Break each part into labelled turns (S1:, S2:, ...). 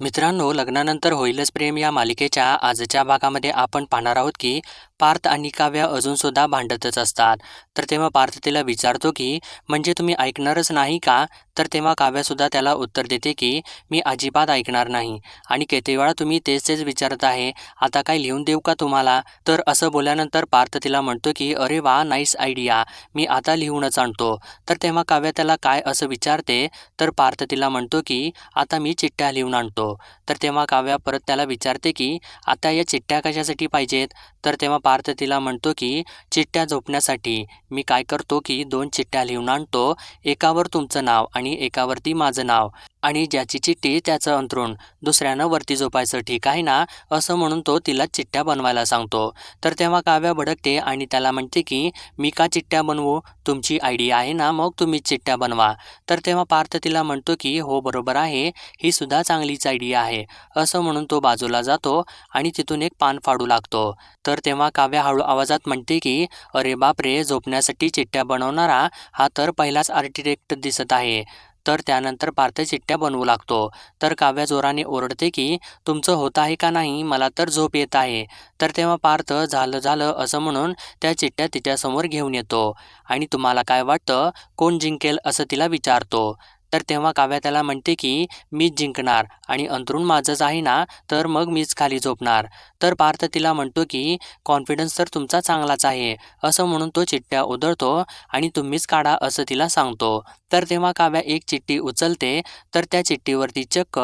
S1: मित्रांनो लग्नानंतर होईलच प्रेम या मालिकेच्या आजच्या भागामध्ये आपण पाहणार आहोत की पार्थ आणि काव्या अजूनसुद्धा भांडतच असतात. तर तेव्हा पार्थ तिला विचारतो की म्हणजे तुम्ही ऐकणारच नाही का? तर तेव्हा काव्यासुद्धा त्याला उत्तर देते की मी अजिबात ऐकणार नाही. आणि किती वेळा तुम्ही तेच तेच विचारत आहे. आता काय लिहून देऊ का तुम्हाला? तर असं बोलल्यानंतर पार्थ तिला म्हणतो की अरे वा नाईस आयडिया मी आता लिहूनच आणतो. तर तेव्हा काव्या त्याला काय असं विचारते? तर पार्थ तिला म्हणतो की आता मी चिठ्ठ्या लिहून आणतो. तर तेव्हा काव्या परत त्याला विचारते की आता या चिठ्ठ्या कशासाठी पाहिजेत? तर तेव्हा पार्थ तिला म्हणतो की चिठ्ठ्या झोपण्यासाठी. मी काय करतो की दोन चिठ्ठ्या लिहून आणतो. एकावर तुमचं नाव आणि एकावरती माझं नाव. आणि ज्याची चिठ्ठी त्याचं अंतरून दुसऱ्यानं वरती झोपायचं ठीक आहे ना? असं म्हणून तो तिला चिठ्ठ्या बनवायला सांगतो. तर तेव्हा काव्या भडकते आणि त्याला म्हणते की मी का चिठ्ठ्या बनवू? तुमची आयडिया आहे ना मग तुम्ही चिठ्ठ्या बनवा. तर तेव्हा पार्थ तिला म्हणतो की हो बरोबर आहे. ही सुद्धा चांगलीच आयडिया आहे. असं म्हणून तो बाजूला जातो आणि तिथून एक पान फाडू लागतो. तर तेव्हा काव्या हळू आवाजात म्हणते की अरे बापरे झोपण्यासाठी चिठ्ठ्या बनवणारा हा तर पहिलाच आर्किटेक्ट दिसत आहे. तर त्यानंतर पार्थ चिठ्ठ्या बनवू लागतो. तर काव्या जोराने ओरडते की तुमचं होत आहे का नाही? मला तर झोप येत आहे. तर तेव्हा पार्थ झालं झालं असं म्हणून त्या चिठ्ठ्या तिच्यासमोर घेऊन येतो. आणि तुम्हाला काय वाटतं? कोण जिंकेल असं तिला विचारतो. तर तेव्हा काव्या त्याला म्हणते की मीच जिंकणार आणि अंतरून माझंच आहे ना तर मग मीच खाली झोपणार. तर पार्थ तिला म्हणतो की कॉन्फिडन्स तर तुमचा चांगलाच आहे असं म्हणून तो चिठ्ठ्या उधळतो आणि तुम्हीच काढा असं तिला सांगतो. तर तेव्हा काव्या एक चिठ्ठी उचलते तर त्या चिठ्ठीवरती चक्क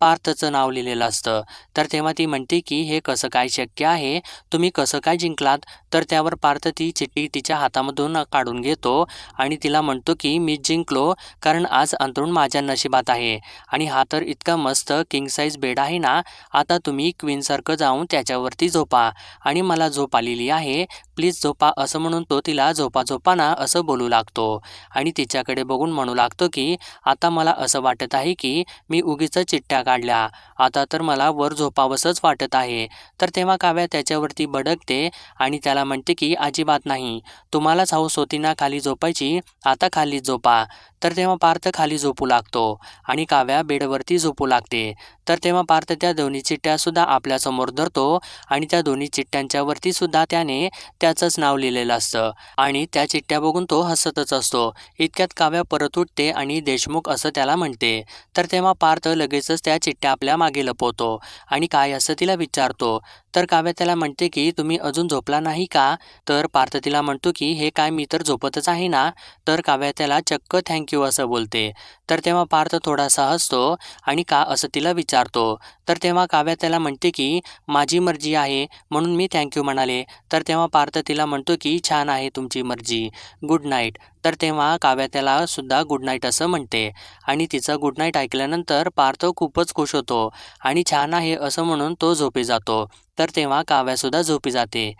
S1: पार्थचं नाव लिहिलेलं असतं. तर तेव्हा ती म्हणते की हे कसं काय शक्य आहे? तुम्ही कसं काय जिंकलात? तर त्यावर पार्थ ती चिठ्ठी तिच्या हातामधून काढून घेतो आणि तिला म्हणतो की मी जिंकलो कारण आज अंतरुण माझ्या नशिबात आहे. आणि हा तर इतका मस्त किंग साईज बेड आहे ना आता तुम्ही क्वीनसारखं जाऊन त्याच्यावरती झोपा. आणि मला झोप आलेली आहे प्लीज झोपा असं म्हणून तो तिला झोपा झोपाना असं बोलू लागतो. आणि तिच्याकडे बघून म्हणू लागतो की आता मला असं वाटत आहे की मी उगीच चिठ्ठ्या काढल्या. आता तर मला वर झोपावंसंच वाटत आहे. तर तेव्हा काव्या त्याच्यावरती भडकते आणि त्याला म्हणते की अजिबात नाही. तुम्हालाच हौस होती ना खाली झोपायची. आता खाली झोपा. तर तेव्हा पार्थ खाली झोपू लागतो आणि काव्या बेडवरती झोपू लागते. तर तेव्हा पार्थ त्या दोन्ही चिठ्ठ्यासुद्धा आपल्यासमोर धरतो आणि त्या दोन्ही चिठ्ठ्यांच्यावरती सुद्धा त्याने त्याचंच नाव लिहिलेलं असतं. आणि त्या चिठ्ठ्या बघून तो हसतच असतो. इतक्यात काव्या परत उठते आणि देशमुख असं त्याला म्हणते. तर तेव्हा पार्थ लगेचच त्या चिठ्ठ्या आपल्या मागे लपवतो आणि काय असं तिला विचारतो. तर काव्या त्याला म्हणते की तुम्ही अजून झोपला नाही का? तर पार्थ तिला म्हणतो की हे काय मी तर झोपतच आहे ना? तर काव्या त्याला चक्क थँक्यू असं बोलते. तर तेव्हा पार्थ थोडासा हसतो आणि का असं तिला विचारतो. तर तेव्हा काव्या त्याला म्हणते की माझी मर्जी आहे म्हणून मी थँक्यू म्हणाले. तर तेव्हा पार्थ तिला म्हणतो की छान आहे तुमची मर्जी. गुड नाईट तर तेव्हा काव्या त्याला सुद्धा गुड नाईट असं म्हणते. आणि तिचं गुड नाईट ऐकल्यानंतर पार्थ खूपच खुश होतो आणि छान आहे असं म्हणून तो झोपी जातो. तर तेव्हा काव्यासुद्धा झोपी जाते.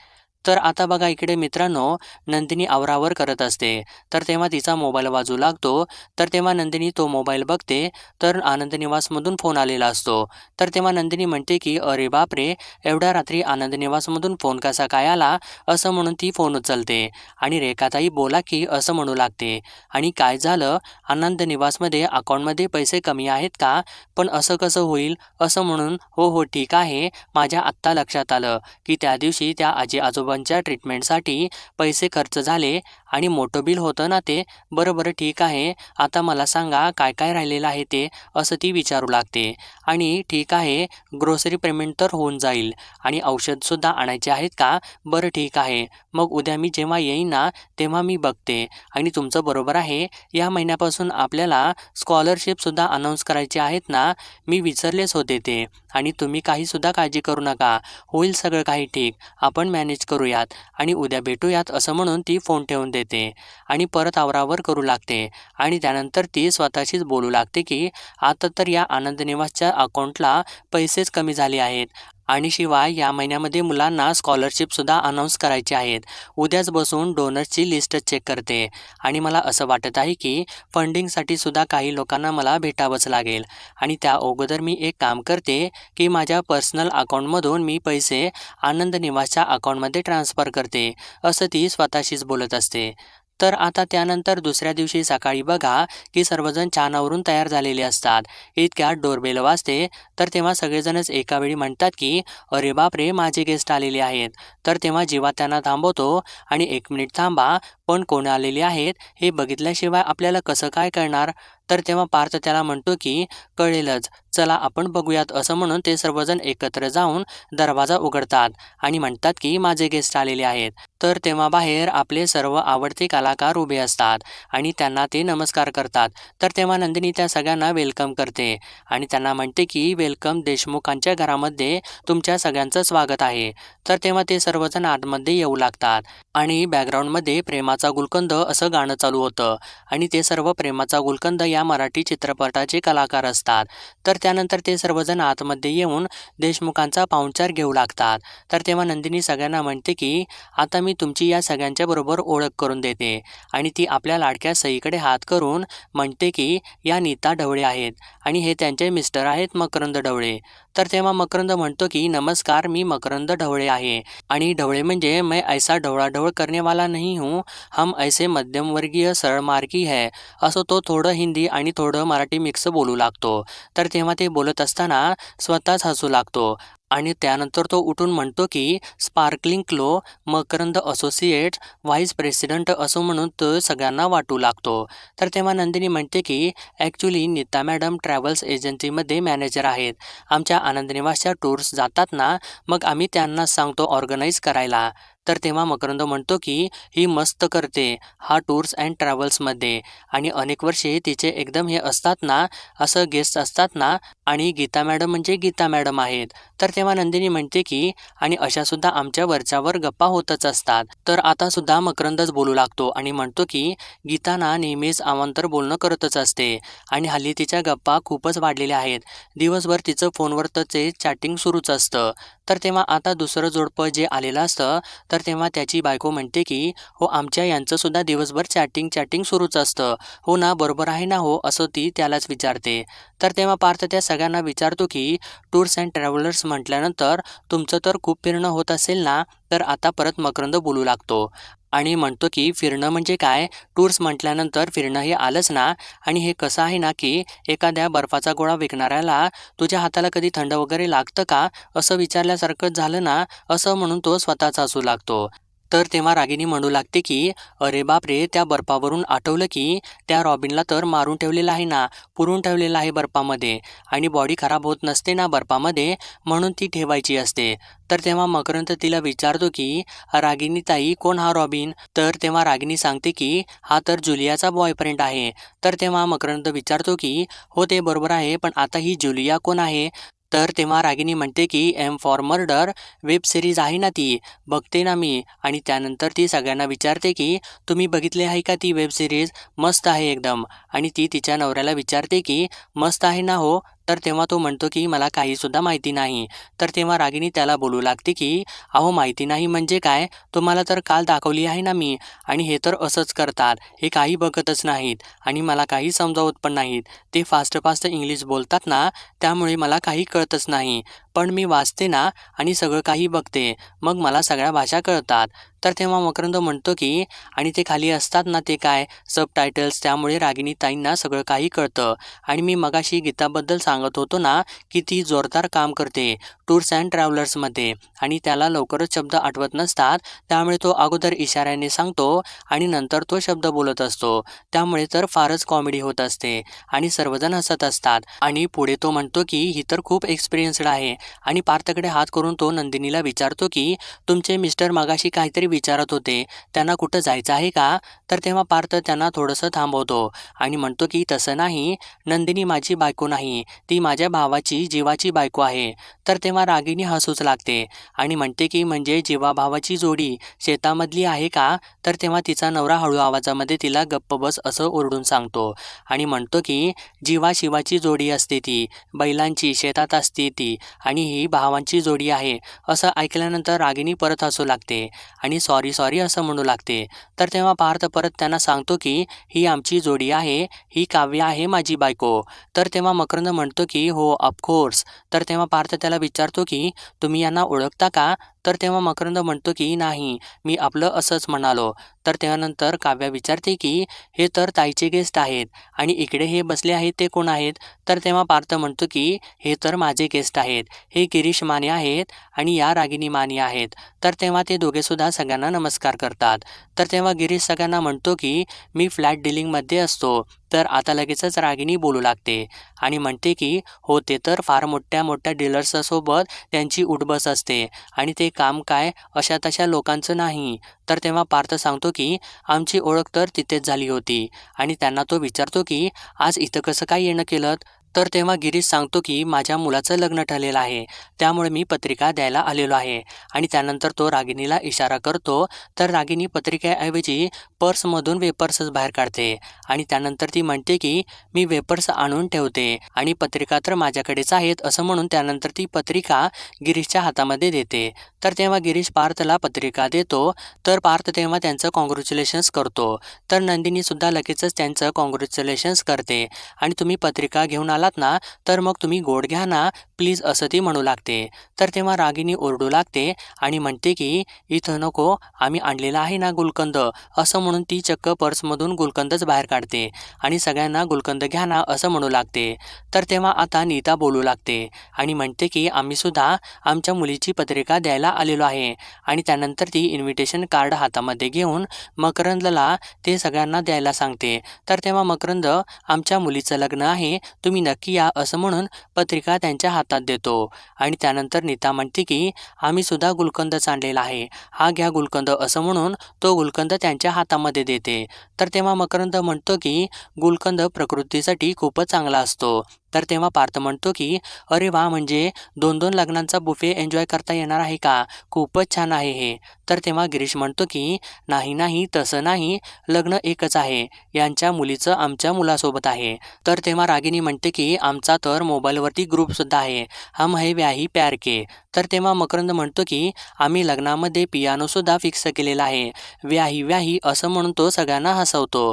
S1: तर आता बघा इकडे मित्रांनो नंदिनी आवरावर करत असते. तर तेव्हा तिचा मोबाईल वाजू लागतो. तर तेव्हा नंदिनी तो मोबाईल बघते. तर आनंद निवासमधून फोन आलेला असतो. तर तेव्हा नंदिनी म्हणते की अरे बापरे! एवढ्या रात्री आनंद निवासमधून फोन कसा काय आला? असं म्हणून ती फोन उचलते. आणि रेखाताई बोला की असं म्हणू लागते. आणि काय झालं? आनंद निवासमध्ये अकाउंटमध्ये पैसे कमी आहेत का? पण असं कसं होईल? असं म्हणून हो हो ठीक आहे. माझ्या आत्ता लक्षात आलं की त्या दिवशी त्या आजी आजोबा आजोबांच्या ट्रीटमेंटसाठी पैसे खर्च झाले. आणि मोठं बिल होतं ना ते? बरं बरं ठीक आहे. आता मला सांगा काय काय राहिलेलं आहे ते? असं ती विचारू लागते. आणि ठीक आहे ग्रोसरी पेमेंट तर होऊन जाईल. आणि औषधसुद्धा आणायचे आहेत का? बरं ठीक आहे. मग उद्या मी जेव्हा येईन ना तेव्हा मी बघते. आणि तुमचं बरोबर आहे. या महिन्यापासून आपल्याला स्कॉलरशिपसुद्धा अनाऊन्स करायचे आहेत ना? मी विसरलेच होते ते. आणि तुम्ही काहीसुद्धा काळजी करू नका. होईल सगळं काही ठीक. आपण मॅनेज करूयात. आणि उद्या भेटूयात असं म्हणून ती फोन ठेवून दे देते आणि परत आवरावर करू लागते. आणि त्यानंतर ती स्वतःशीच बोलू लागते की आता तर या आनंद निवासच्या अकाउंटला पैसेच कमी झाले आहेत. आणि शिवाय या महिन्यामध्ये मुलांना स्कॉलरशिपसुद्धा अनाऊन्स करायचे आहेत. उद्याच बसून डोनर्सची लिस्ट चेक करते. आणि मला असं वाटत आहे की फंडिंगसाठी सुद्धा काही लोकांना मला भेटावंच लागेल. आणि त्या अगोदर मी एक काम करते की माझ्या पर्सनल अकाउंटमधून मी पैसे आनंद निवासच्या अकाउंटमध्ये ट्रान्स्फर करते. असं ती स्वतःशीच बोलत असते. तर आता त्यानंतर दुसऱ्या दिवशी सकाळी बघा की सर्वजण छानावरून तयार झालेले असतात. इतक्यात डोरबेल वाजते तर तेव्हा सगळेजणच एका वेळी म्हणतात की अरे बापरे माझे गेस्ट आलेले आहेत. तर तेव्हा जीवा त्यांना थांबवतो आणि एक मिनिट थांबा पण कोण आलेले आहेत? हे बघितल्याशिवाय आपल्याला कसं काय कळणार तर तेव्हा पार्थ त्याला म्हणतो की कळेलच. चला आपण बघूयात. असं म्हणून ते सर्वजण एकत्र जाऊन दरवाजा उघडतात आणि म्हणतात की माझे गेस्ट आलेले आहेत. तर तेव्हा बाहेर आपले सर्व आवडते कलाकार उभे असतात आणि त्यांना ते नमस्कार करतात. तर तेव्हा नंदिनी त्या सगळ्यांना वेलकम करते आणि त्यांना म्हणते की वेलकम देशमुखांच्या घरामध्ये तुमच्या सगळ्यांचं स्वागत आहे. तर तेव्हा ते सर्वजण आतमध्ये येऊ लागतात आणि बॅकग्राऊंडमध्ये प्रेमाचा गुलकंद असं गाणं चालू होतं आणि ते सर्व प्रेमाचा गुलकंद या या मराठी चित्रपटाचे कलाकार असतात. तर त्यानंतर ते सर्वजण आतमध्ये येऊन देशमुखांचा पाहुणचार घेऊ लागतात. तर तेव्हा नंदिनी सगळ्यांना म्हणते की आता मी तुमची या सगळ्यांच्या बरोबर ओळख करून देते. आणि ती आपल्या लाडक्या सईकडे हात करून म्हणते की या नीता ढवळे आहेत आणि हे त्यांचे मिस्टर आहेत मकरंद ढवळे. तर तेव्हा मकरंद म्हणतो की नमस्कार मी मकरंद ढवळे आहे आणि ढवळे म्हणजे मैं ऐसा ढवळाढवळ करने वाला नहीं हूँ. हम ऐसे मध्यमवर्गीय सरळमार्गी है. असं तो थोडं हिंदी आणि थोडं मराठी मिक्स बोलू लागतो. तर तेव्हा ते बोलत असताना स्वतःच हसू लागतो. आणि त्यानंतर तो उठून म्हणतो की स्पार्कलिंग क्लो मकरंद असोसिएट्स व्हाईस प्रेसिडेंट असो म्हणून तो सगळ्यांना वाटू लागतो. तर तेव्हा नंदिनी म्हणते की ॲक्च्युली नीता मॅडम ट्रॅव्हल्स एजन्सीमध्ये मॅनेजर आहेत. आमच्या आनंदनिवासच्या टूर्स जातात ना मग आम्ही त्यांना सांगतो ऑर्गनाईज करायला. तर तेव्हा मकरंद म्हणतो की ही मस्त करते हा टूर्स अँड ट्रॅव्हल्समध्ये आणि अनेक वर्षे तिचे एकदम हे असतात ना असं गेस्ट असतात ना आणि गीता मॅडम म्हणजे गीता मॅडम आहेत. तर तेव्हा नंदिनी म्हणते की आणि अशा सुद्धा आमच्या वरच्यावर गप्पा होतच असतात. तर आता सुद्धा मकरंदच बोलू लागतो आणि म्हणतो की गीतांना नेहमीच आवांतर बोलणं करतच असते. आणि हल्ली तिच्या गप्पा खूपच वाढलेल्या आहेत. दिवसभर तिचं फोनवर तचे चॅटिंग सुरूच असतं. तर तेव्हा आता दुसरं जोडपं जे आलेलं असतं तर तर तेव्हा त्याची बायको म्हणते की हो आमच्या यांचं सुद्धा दिवसभर चॅटिंग चॅटिंग सुरूच असतं. हो ना बरोबर आहे ना हो असं ती त्यालाच विचारते. तर तेव्हा पार्थ त्या सगळ्यांना विचारतो की टूर्स अँड ट्रॅव्हलर्स म्हटल्यानंतर तुमचं तर खूप फिरणं होत असेल ना तर आता परत मकरंद बोलू लागतो. आणि म्हणतो की फिरणं म्हणजे काय? टूर्स म्हटल्यानंतर फिरणं हे आलंच ना. आणि हे कसं आहे ना की एखाद्या बर्फाचा गोळा विकणाऱ्याला तुझ्या हाताला कधी थंड वगैरे लागतं का? असं विचारल्यासारखं झालं ना असं म्हणून तो स्वतःच असू लागतो. तर तेव्हा रागिनी म्हणू लागते की अरे बापरे त्या बर्फावरून आठवलं की त्या रॉबिनला तर मारून ठेवलेलं आहे ना पुरून ठेवलेलं आहे बर्फामध्ये. आणि बॉडी खराब होत नसते ना बर्फामध्ये म्हणून ती ठेवायची असते. तर तेव्हा मकरंद तिला विचारतो की रागिनी ताई कोण हा रॉबिन? तर तेव्हा रागिनी सांगते की हा तर जुलियाचा बॉयफ्रेंड आहे. तर तेव्हा मकरंद विचारतो की हो ते बरोबर आहे पण आता ही जुलिया कोण आहे? तर तेव्हा रागिनी म्हणते की M for murder web series आहे ना ती बघते ना मी. आणि त्यानंतर ती सगळ्यांना विचारते की तुम्ही बघितले आहे का ती वेब सिरीज? मस्त आहे एकदम. आणि ती तिच्या नवऱ्याला विचारते की मस्त आहे ना हो? तर तेव्हा तो म्हणतो की मला काहीसुद्धा माहिती नाही. तर तेव्हा रागिनी त्याला बोलू लागते की अहो माहिती नाही म्हणजे काय? तुम्हाला तर काल दाखवली आहे ना मी. आणि हे तर असंच करतात. हे काही बघतच नाहीत. आणि मला काही समजावत पण नाहीत. ते फास्ट फास्ट इंग्लिश बोलतात ना त्यामुळे मला काही कळतच नाही. पण मी वाचते ना आणि सगळं काही बघते. मग मला सगळ्या भाषा कळतात. तर तेव्हा मकरंद म्हणतो की आणि ते खाली असतात ना ते काय? सब टायटल्स त्यामुळे रागिनी ताईंना सगळं काही कळतं. आणि मी मगाशी गीताबद्दल सांगत होतो ना की ती जोरदार काम करते टूर्स अँड ट्रॅव्हलर्समध्ये आणि त्याला लवकरच शब्द आठवत नसतात त्यामुळे तो अगोदर इशाऱ्याने सांगतो आणि नंतर तो शब्द बोलत असतो. त्यामुळे तर फारच कॉमेडी होत असते. आणि सर्वजण हसत असतात. आणि पुढे तो म्हणतो की ही तर खूप एक्सपिरियन्स्ड आहे. आणि पार्थकडे हात करून तो नंदिनीला विचारतो की तुमचे मिस्टर मगाशी काहीतरी विचारत होते त्यांना कुठं जायचं आहे का? तर तेव्हा पार्थ त्यांना थोडंसं थांबवतो आणि म्हणतो की तसं नाही नंदिनी माझी बायको नाही ती माझ्या भावाची जीवाची बायको आहे. तर तेव्हा रागिनी हसूच लागते आणि म्हणते की म्हणजे जीवा भावाची जोडी शेतामधली आहे का? तर तेव्हा तिचा नवरा हळू आवाजामध्ये तिला गप्प बस असं ओरडून सांगतो आणि म्हणतो की जीवा शिवाची जोडी असते ती बैलांची शेतात असते ती आणि ही भावांची जोडी आहे. असं ऐकल्यानंतर रागिनी परत हसू लागते आणि सॉरी सॉरी असं म्हणू लागते. तर तेव्हा पार्थ परत त्यांना सांगतो की ही आमची जोडी आहे ही काव्य आहे माझी बायको. तर तेव्हा मकरंद म्हणतो की हो ऑफकोर्स तर तेव्हा पार्थ त्याला विचारतो की तुम्ही यांना ओळखता का? तर तेव्हा मकरंद म्हणतो की नाही मी आपलं असंच म्हणालो. तर त्यानंतर काव्या विचारते की हे तर ताईचे गेस्ट आहेत आणि इकडे हे बसले आहेत ते कोण आहेत? तर तेव्हा पार्थ म्हणतो की हे तर माझे गेस्ट आहेत. हे गिरीश माने आहेत आणि या रागिनी माने आहेत. तर तेव्हा ते दोघेसुद्धा सगळ्यांना नमस्कार करतात. तर तेव्हा गिरीश सगळ्यांना म्हणतो की मी फ्लॅट डिलिंगमध्ये असतो. तर आता लगेचच रागिनी बोलू लागते आणि म्हणते की हो ते तर फार मोठ्या मोठ्या डीलर्ससोबत त्यांची उठबस असते आणि ते काम काय अशा तशा लोकांचं नाही. तर तेव्हा पार्थ सांगतो की आमची ओळख तर तिथेच झाली होती आणि त्यांना तो विचारतो की आज इथं कसं काय येणं केलं तर तेव्हा गिरीश सांगतो की माझ्या मुलाचं लग्न ठरलेलं आहे. त्यामुळे मी पत्रिका द्यायला आलेलो आहे. आणि त्यानंतर तो रागिनीला इशारा करतो. तर रागिनी पत्रिकेऐवजी पर्समधून वेपर्सच बाहेर काढते. आणि त्यानंतर ती म्हणते की मी वेपर्स आणून ठेवते आणि पत्रिका तर माझ्याकडेच आहेत असं म्हणून त्यानंतर ती पत्रिका गिरीशच्या हातामध्ये देते. तर तेव्हा गिरीश पार्थला पत्रिका देतो. तर पार्थ तेव्हा त्यांचं कॉंग्रॅच्युलेशन्स करतो. तर नंदिनीसुद्धा लगेचच त्यांचं कॉंग्रॅच्युलेशन्स करते. आणि तुम्ही पत्रिका घेऊन आलात ना तर मग तुम्ही गोड घ्या ना प्लीज असं ती म्हणू लागते. तर तेव्हा रागिनी ओरडू लागते आणि म्हणते की इथं नको आम्ही आणलेला आहे ना गुलकंद. असं म्हणून ती चक्क पर्समधून गुलकंदच बाहेर काढते आणि सगळ्यांना गुलकंद घ्या ना असं म्हणू लागते. तर तेव्हा आता नीता बोलू लागते आणि म्हणते की आम्हीसुद्धा आमच्या मुलीची पत्रिका द्यायला आलेलो आहे. आणि त्यानंतर ती इन्व्हिटेशन कार्ड हातामध्ये घेऊन मकरंदला ते सगळ्यांना द्यायला सांगते. तर तेव्हा मकरंद आमच्या मुलीचं लग्न आहे तुम्ही नक्की या असं म्हणून पत्रिका त्यांच्या हातात देतो. आणि त्यानंतर नीता म्हणते की आम्ही सुद्धा गुलकंदच आणलेला आहे. हा घ्या गुलकंद असं म्हणून तो गुलकंद त्यांच्या हातामध्ये देते. तर तेव्हा मकरंद म्हणतो की गुलकंद प्रकृतीसाठी खूपच चांगला असतो. तर तेव्हा पार्थ म्हणतो की अरे वा म्हणजे दोन दोन लग्नांचा बुफे एन्जॉय करता येणार आहे का? खूपच छान आहे हे. तर तेव्हा गिरीश म्हणतो की नाही नाही तसं नाही. लग्न एकच आहे. यांच्या मुलीचं आमच्या मुलासोबत आहे. तर तेव्हा रागिनी म्हणते की आमचा तर मोबाईलवरती ग्रुपसुद्धा आहे. हम है व्याही प्यार के. तर तेव्हा मकरंद म्हणतो की आम्ही लग्नामध्ये पियानोसुद्धा फिक्स केलेला आहे. व्याही व्याही असं म्हणून तो सगळ्यांना हसवतो.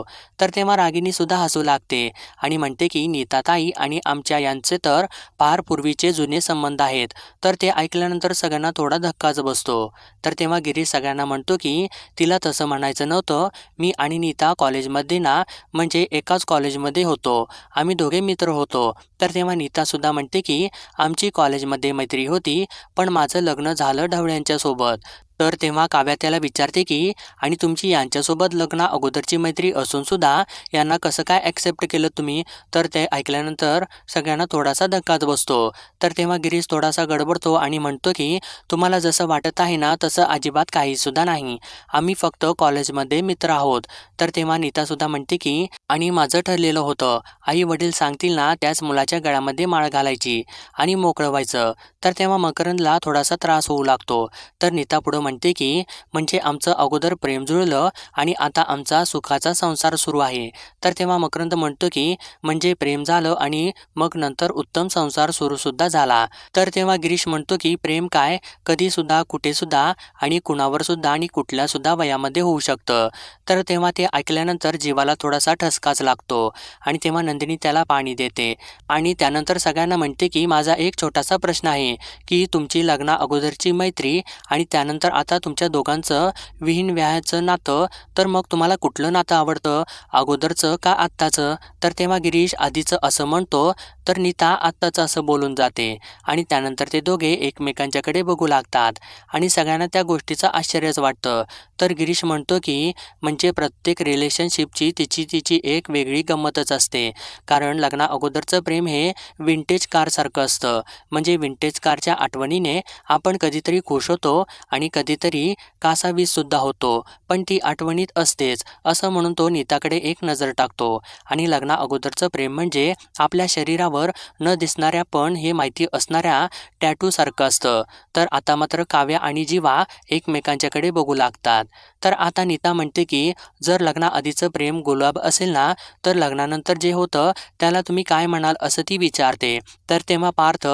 S1: तर तेव्हा रागिनीसुद्धा हसू लागते आणि म्हणते की नीताताई आणि आमच्या यांचे तर फार पूर्वीचे जुने संबंध आहेत. तर ते ऐकल्यानंतर सगळ्यांना थोडा धक्काच बसतो. तर तेव्हा गिरीश सगळ्यांना म्हणतो की तिला तसं म्हणायचं नव्हतं. मी आणि नीता कॉलेजमध्ये ना म्हणजे एकाच कॉलेजमध्ये होतो. आम्ही दोघे मित्र होतो. तर तेव्हा नीतासुद्धा म्हणते की आमची कॉलेजमध्ये मैत्री होती पण माझं लग्न झालं ढवळ्यांच्यासोबत तर तेव्हा काव्या त्याला विचारते की आणि तुमची यांच्यासोबत लग्ना अगोदरची मैत्री असूनसुद्धा यांना कसं काय ॲक्सेप्ट केलं तुम्ही? तर ते ऐकल्यानंतर सगळ्यांना थोडासा धक्काच बसतो. तर तेव्हा गिरीश थोडासा गडबडतो आणि म्हणतो की तुम्हाला जसं वाटत आहे ना तसं अजिबात काहीसुद्धा नाही. आम्ही फक्त कॉलेजमध्ये मित्र आहोत. तर तेव्हा नीतासुद्धा म्हणते की आणि माझं ठरलेलं होतं. आई वडील सांगतील ना त्याच मुलाच्या गळ्यामध्ये माळ घालायची आणि मोकळं व्हायचं. तर तेव्हा मकरंदला थोडासा त्रास होऊ लागतो. तर नीता पुढं म्हणते की म्हणजे आमचं अगोदर प्रेम जुळलं आणि आता आमचा सुखाचा संसार सुरू आहे. तर तेव्हा मकरंद म्हणतो की म्हणजे प्रेम झालं आणि मग नंतर उत्तम संसार सुरूसुद्धा झाला. तर तेव्हा गिरीश म्हणतो की प्रेम काय? कधीसुद्धा कुठेसुद्धा आणि कुणावरसुद्धा आणि कुठल्यासुद्धा वयामध्ये होऊ शकतं. तर तेव्हा ते ऐकल्यानंतर जीवाला थोडासा ठसकाच लागतो आणि तेव्हा नंदिनी त्याला पाणी देते आणि त्यानंतर सगळ्यांना म्हणते की माझा एक छोटासा प्रश्न आहे की तुमची लग्ना अगोदरची मैत्री आणि त्यानंतर आता तुमच्या दोघांचं विहीन व्याहाचं नातं तर मग तुम्हाला कुठलं नातं आवडतं? अगोदरचं का आत्ताचं? तर तेव्हा गिरीश आधीचं असं म्हणतो तर नीता आत्ताचं असं बोलून जाते. आणि त्यानंतर ते दोघे एकमेकांच्याकडे बघू लागतात. आणि सगळ्यांना त्या गोष्टीचं आश्चर्यच वाटतं. तर गिरीश म्हणतो की म्हणजे प्रत्येक रिलेशनशिपची तिची तिची एक वेगळी गंमतच असते. कारण लग्ना अगोदरचं प्रेम हे विंटेज कारसारखं असतं. म्हणजे विंटेज कारच्या आठवणीने आपण कधीतरी खुश होतो आणि कधी कधीतरी कासावीससुद्धा होतो पण ती आठवणीत असतेच असं म्हणून तो नीताकडे एक नजर टाकतो. आणि लग्ना अगोदरचं प्रेम म्हणजे आपल्या शरीरावर न दिसणाऱ्या पण हे माहिती असणाऱ्या टॅटूसारखं असतं. तर आता मात्र काव्या आणि जीवा एकमेकांच्याकडे बघू लागतात. तर आता नीता म्हणते की जर लग्नाआधीचं प्रेम गुलाब असेल ना तर लग्नानंतर जे होतं त्याला तुम्ही काय म्हणाल असं ती विचारते. तर तेव्हा पार्थ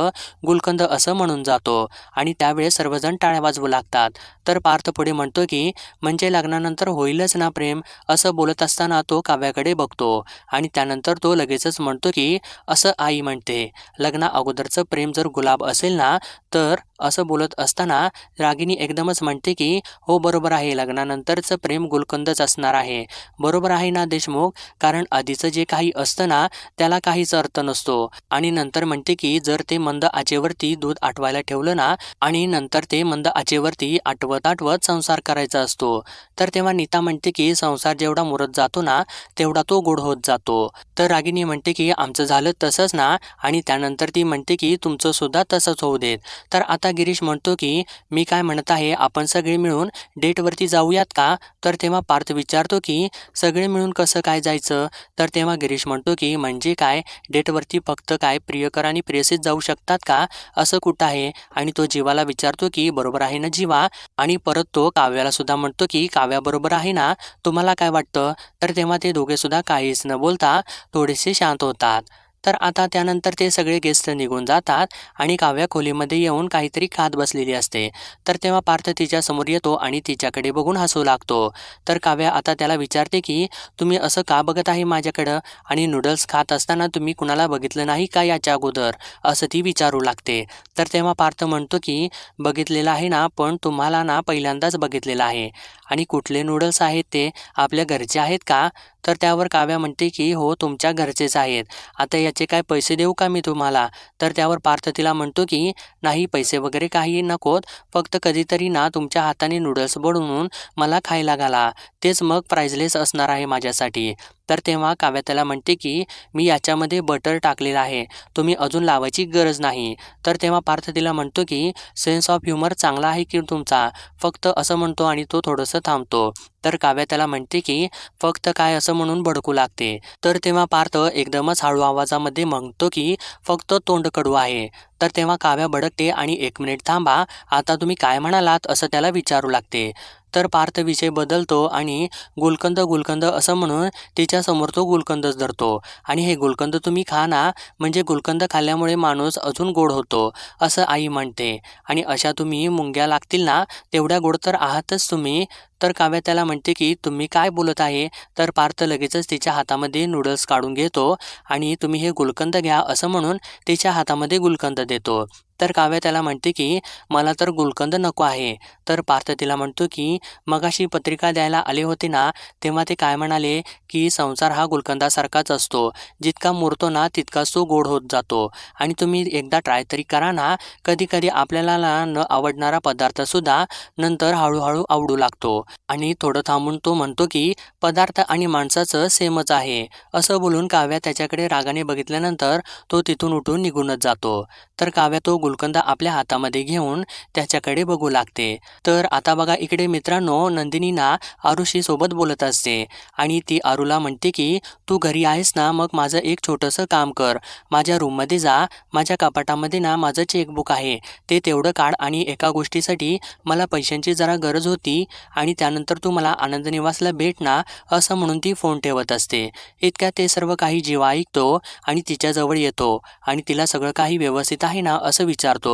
S1: गुलकंद असं म्हणून जातो. आणि त्यावेळेस सर्वजण टाळ्या वाजवू लागतात. तर पार्थ पुढे म्हणतो की म्हणजे लग्नानंतर होईलच ना प्रेम? असं बोलत असताना तो काव्याकडे बघतो आणि त्यानंतर तो लगेचच म्हणतो की असं आई म्हणते लग्ना अगोदरचं प्रेम जर गुलाब असेल ना तर असं बोलत असताना रागिनी एकदमच म्हणते की हो बरोबर आहे लग्नानंतरचं प्रेम गुलकंदच असणार आहे. बरोबर आहे ना देशमुख? कारण आधीचं जे काही असतं ना त्याला काहीच अर्थ नसतो. आणि नंतर म्हणते की जर ते मंद आचेवरती दूध आटवायला ठेवलं ना आणि नंतर ते मंद आचेवरती आटवत आटवत संसार करायचा असतो. तर तेव्हा नीता म्हणते की संसार जेवढा मुरत जातो ना तेवढा तो गोड होत जातो. तर रागिनी म्हणते की आमचं झालं तसंच ना आणि त्यानंतर ती म्हणते की तुमचं सुद्धा तसंच होऊ देत. तर आता गिरीश म्हणतो की मी काय म्हणत आहे आपण सगळे मिळून डेटवरती जाऊयात का? तर तेव्हा पार्थ विचारतो की सगळे मिळून कसं काय जायचं? तर तेव्हा गिरीश म्हणतो की म्हणजे काय? डेटवरती फक्त काय प्रियकर आणि प्रियसीच जाऊ शकतात का? असं कुठं आहे? आणि तो जीवाला विचारतो की बरोबर आहे ना जीवा? आणि परत तो काव्याला सुद्धा म्हणतो की काव्याबरोबर आहे ना? तुम्हाला काय वाटतं? तर तेव्हा ते दोघे सुद्धा काहीच न बोलता थोडेसे शांत होतात. तर आता त्यानंतर ते सगळे गेस्ट निघून जातात आणि काव्या खोलीमध्ये येऊन काहीतरी खात बसलेली असते. तर तेव्हा पार्थ तिच्या समोर येतो आणि तिच्याकडे बघून हसू लागतो. तर काव्या आता त्याला विचारते की तुम्ही असं का बघत आहे माझ्याकडं? आणि नूडल्स खात असताना तुम्ही कुणाला बघितलं नाही का याच्या अगोदर? असं ती विचारू लागते. तर तेव्हा पार्थ म्हणतो की बघितलेलं आहे ना पण तुम्हाला ना पहिल्यांदाच बघितलेलं आहे. आणि कुठले नूडल्स आहेत ते आपल्या घरचे आहेत का? तर त्यावर काव्या म्हणते की हो तुमच्या घरचेच आहेत. आता याचे काय पैसे देऊ का मी तुम्हाला? तर त्यावर पार्थ तिला म्हणतो की नाही पैसे वगैरे काही नकोत. फक्त कधीतरी ना तुमच्या हाताने नूडल्स बनवून मला खायला घाला. तेच मग प्राइजलेस असणार आहे माझ्यासाठी. तर तेव्हा काव्या त्याला म्हणते की मी याच्यामध्ये बटर टाकलेलं आहे. तुम्ही अजून लावायची गरज नाही. तर तेव्हा पार्थ तिला म्हणतो की सेन्स ऑफ ह्युमर चांगला आहे की तुमचा? फक्त असं म्हणतो आणि तो थोडंसं थांबतो. तर काव्या त्याला म्हणते की फक्त काय असं म्हणून भडकू लागते. तर तेव्हा पार्थ एकदमच हळू आवाजामध्ये म्हणतो की फक्त तोंड कडू आहे. तर तेव्हा काव्या भडकते आणि एक मिनिट थांबा. आता तुम्ही काय म्हणालात असं त्याला विचारू लागते. तर पार्थ विषय बदलतो आणि गुलकंद गुलकंद असं म्हणून तिच्यासमोर तो गुलकंदच धरतो. आणि हे गुलकंद तुम्ही खा ना म्हणजे गुलकंद खाल्ल्यामुळे माणूस अजून गोड होतो असं आई म्हणते. आणि अशा तुम्ही मुंग्या लागतील ना तेवढ्या गोड तर आहातच तुम्ही. तर काव्या त्याला म्हणते की तुम्ही काय बोलत आहे? तर पार्थ लगेचच तिच्या हातामध्ये नूडल्स काढून घेतो आणि तुम्ही हे गुलकंद घ्या असं म्हणून तिच्या हातामध्ये गुलकंद देतो. तर काव्या त्याला म्हणते की मला तर गुलकंद नको आहे. तर पार्थ तिला म्हणतो की मगाशी पत्रिका द्यायला आले होते ना तेव्हा ते काय म्हणाले की संसार हा गुलकंदासारखाच असतो. जितका मुरतो ना तितकाच तो गोड होत जातो. आणि तुम्ही एकदा ट्राय तरी करा ना कधी कधी आपल्याला न आवडणारा पदार्थसुद्धा नंतर हळूहळू आवडू लागतो. आणि थोडं थांबून तो म्हणतो की पदार्थ आणि माणसाचं सेमच आहे. असं बोलून काव्या त्याच्याकडे रागाने बघितल्यानंतर तो तिथून उठून निघूनच जातो. तर काव्या तो गुल गुलकंद आपल्या हातामध्ये घेऊन त्याच्याकडे बघू लागते. तर आता बघा इकडे मित्रांनो नंदिनी ना आरुशी सोबत बोलत असते आणि ती आरूला म्हणते की तू घरी आहेस ना मग माझं एक छोटंसं काम कर. माझ्या रूममध्ये जा माझ्या कपाटामध्ये ना माझं चेकबुक आहे. ते तेवढं काढ आणि एका गोष्टीसाठी मला पैशांची जरा गरज होती आणि त्यानंतर तू मला आनंद निवासला भेट ना असं म्हणून ती फोन ठेवत असते. इतक्या ते सर्व काही जीवा ऐकतो आणि तिच्याजवळ येतो आणि तिला सगळं काही व्यवस्थित आहे ना असं विचारतो.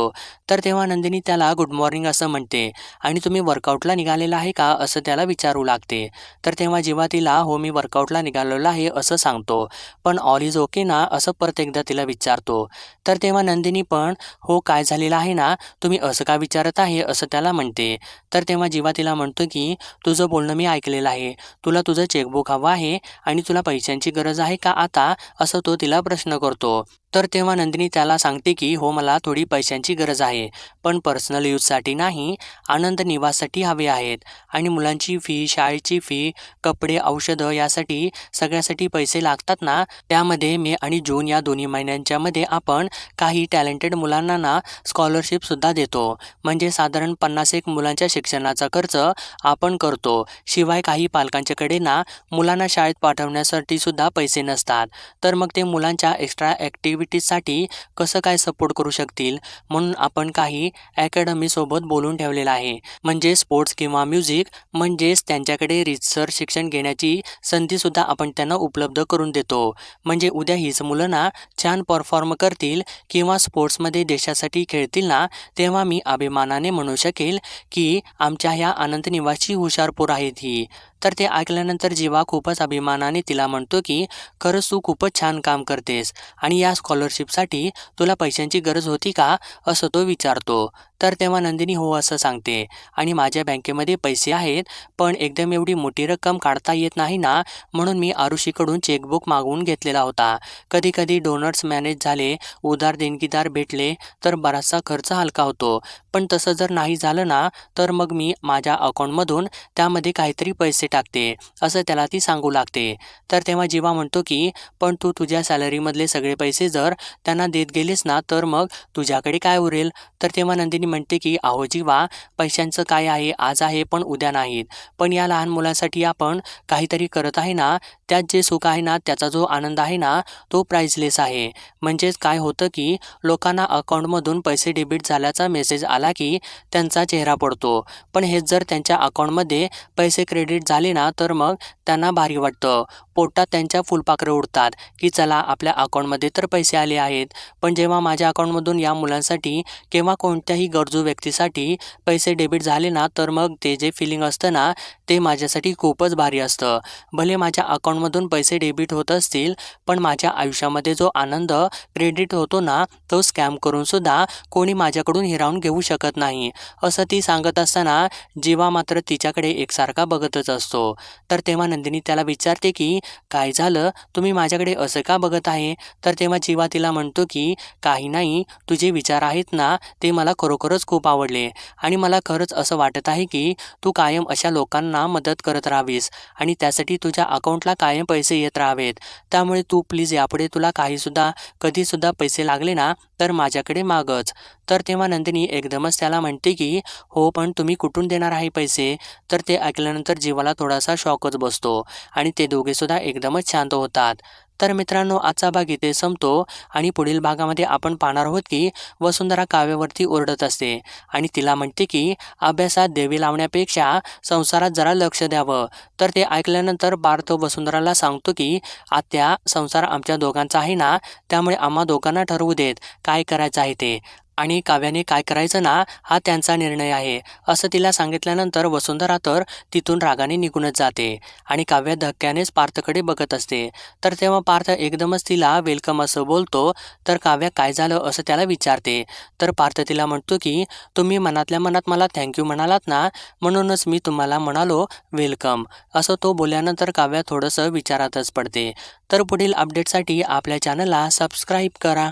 S1: तर तेव्हा नंदिनी त्याला गुड मॉर्निंग असं म्हणते आणि तुम्ही वर्कआउटला निघालेला आहे का? असं त्याला विचारू लागते. तर तेव्हा जेव्हा तिला हो मी वर्कआउटला निघालेलो आहे असं सांगतो. पण ऑल इज ओके ना? असं परत एकदा तिला विचारतो. तर तेव्हा नंदिनी पण हो काय झालेलं आहे ना? तुम्ही असं का विचारत आहे? असं त्याला म्हणते. तर तेव्हा जेव्हा तिला म्हणतो की तुझं बोलणं मी ऐकलेलं आहे. तुला तुझं चेकबुक हवं आहे आणि तुला पैशांची गरज आहे का आता? असं तो तिला प्रश्न करतो. तर तेव्हा नंदिनी त्याला सांगते की हो मला थोडी पैशांची गरज आहे पण पर्सनल यूजसाठी नाही आनंद निवाससाठी हवे आहेत. आणि मुलांची फी शाळेची फी कपडे औषधं यासाठी सगळ्यासाठी पैसे लागतात ना त्यामध्ये मे आणि जून या दोन्ही महिन्यांच्यामध्ये आपण काही टॅलेंटेड मुलांना ना स्कॉलरशिपसुद्धा देतो. म्हणजे साधारण पन्नास एक मुलांच्या शिक्षणाचा खर्च आपण करतो. शिवाय काही पालकांच्याकडे ना मुलांना शाळेत पाठवण्यासाठी सुद्धा पैसे नसतात. तर मग ते मुलांच्या एक्स्ट्रा ॲक्टिव्ह ॲक्टिव्हिटीजसाठी कसं काय सपोर्ट करू शकतील? म्हणून आपण काही अकॅडमीसोबत बोलून ठेवलेलं आहे. म्हणजे स्पोर्ट्स किंवा म्युझिक म्हणजेच त्यांच्याकडे रिसर्च शिक्षण घेण्याची संधीसुद्धा आपण त्यांना उपलब्ध करून देतो. म्हणजे उद्या हीच मुलं ना छान परफॉर्म करतील किंवा स्पोर्ट्समध्ये देशासाठी खेळतील ना तेव्हा मी अभिमानाने म्हणू शकेल की आमच्या ह्या आनंद निवासी हुशारपूर आहेत ही. तर ते ऐकल्यानंतर जीवा खूपच अभिमानाने तिला म्हणतो की खरंच तू खूपच छान काम करतेस आणि या स्कॉलरशिपसाठी तुला पैशांची गरज होती का? असं तो विचारतो. तर तेव्हा नंदिनी हो असं सांगते. आणि माझ्या बँकेमध्ये पैसे आहेत पण एकदम एवढी मोठी रक्कम काढता येत नाही ना म्हणून मी आरुषीकडून चेकबुक मागवून घेतलेला होता. कधी कधी डोनर्स मॅनेज झाले उदार देणगीदार भेटले तर बराचसा खर्च हलका होतो. पण तसं जर नाही झालं ना तर मग मी माझ्या अकाउंटमधून त्यामध्ये काहीतरी पैसे टाकते असं त्याला ती सांगू लागते. तर तेव्हा जीवा म्हणतो की पण तू तुझ्या सॅलरीमधले सगळे पैसे जर त्यांना देत गेलेस ना तर मग तुझ्याकडे काय उरेल? तर तेव्हा नंदिनी म्हणते की अहो जीवा पैशांचं काय आहे आज आहे पण उद्या नाहीत. पण या लहान मुलासाठी आपण काहीतरी करत आहे ना त्यात जे सुख आहे ना त्याचा जो आनंद आहे ना तो प्राईजलेस आहे. म्हणजेच काय होतं की लोकांना अकाउंटमधून पैसे डेबिट झाल्याचा मेसेज आला की त्यांचा चेहरा पडतो. पण हेच जर त्यांच्या अकाउंटमध्ये पैसे क्रेडिट झाले ना तर मग त्यांना भारी वाटतं. पोटात त्यांच्या फुलपाखरं उडतात की चला आपल्या अकाउंटमध्ये तर पैसे आले आहेत. पण जेव्हा माझ्या अकाउंटमधून या मुलांसाठी किंवा कोणत्याही गरजू व्यक्तीसाठी पैसे डेबिट झाले ना तर मग ते जे फिलिंग असतं ना ते माझ्यासाठी खूपच भारी असतं. भले माझ्या अकाउंटमधून पैसे डेबिट होत असतील पण माझ्या आयुष्यामध्ये जो आनंद क्रेडिट होतो ना तो स्कॅम करूनसुद्धा कोणी माझ्याकडून हिरावून घेऊ शकत नाही. असं ती सांगत असताना जीवा मात्र तिच्याकडे एकसारखा बघतच असतो. तर तेव्हा नंदिनी त्याला विचारते की काय झालं? तुम्ही माझ्याकडे असं का बघत आहे? तर तेव्हा जीवा तिला म्हणतो की काही नाही तुझे विचार आहेत ना ते मला खरोखरच खूप आवडले. आणि मला खरंच असं वाटत आहे की तू कायम अशा लोकांना मदत करत राहावीस आणि त्यासाठी तुझ्या अकाउंटला कायम पैसे येत राहावेत. त्यामुळे तू प्लीज यापुढे तुला काहीसुद्धा कधीसुद्धा पैसे लागले ना तर माझ्याकडे मागच. तर तेव्हा नंदिनी एकदमच त्याला म्हणते की हो पण तुम्ही कुठून देणार आहे पैसे? तर ते ऐकल्यानंतर जीवाला थोडासा शॉकच बसतो आणि ते दोघेसुद्धा एकदमच शांत होतात. तर मित्रांनो आजचा भाग इथे संपतो आणि पुढील भागामध्ये आपण पाहणार आहोत की वसुंधरा काव्यावरती ओरडत असते आणि तिला म्हणते की अभ्यासात देवी लावण्यापेक्षा संसारात जरा लक्ष द्यावं. तर ते ऐकल्यानंतर पार्थ वसुंधराला सांगतो की आत्या संसार आमच्या दोघांचा आहे ना? त्यामुळे आम्हा दोघांना ठरवू देत. काय करायचं आहे ते? आणि काव्याने काय करायचं ना हा त्यांचा निर्णय आहे. असं तिला सांगितल्यानंतर वसुंधरा तर तिथून रागाने निघूनच जाते आणि काव्य धक्क्यानेच पार्थकडे बघत असते. तर तेव्हा पार्थ एकदमच तिला वेलकम असं बोलतो तर काव्या काय झालं असं त्याला विचारते. तर पार्थ तिला म्हणतो की तुम्ही मनातल्या मनात मला थँक्यू म्हणालात ना म्हणूनच मी तुम्हाला म्हणालो वेलकम असं तो बोलल्यानंतर काव्या थोडंसं विचारातच पडते. तर पुढील अपडेटसाठी आपल्या चॅनलला सबस्क्राईब करा.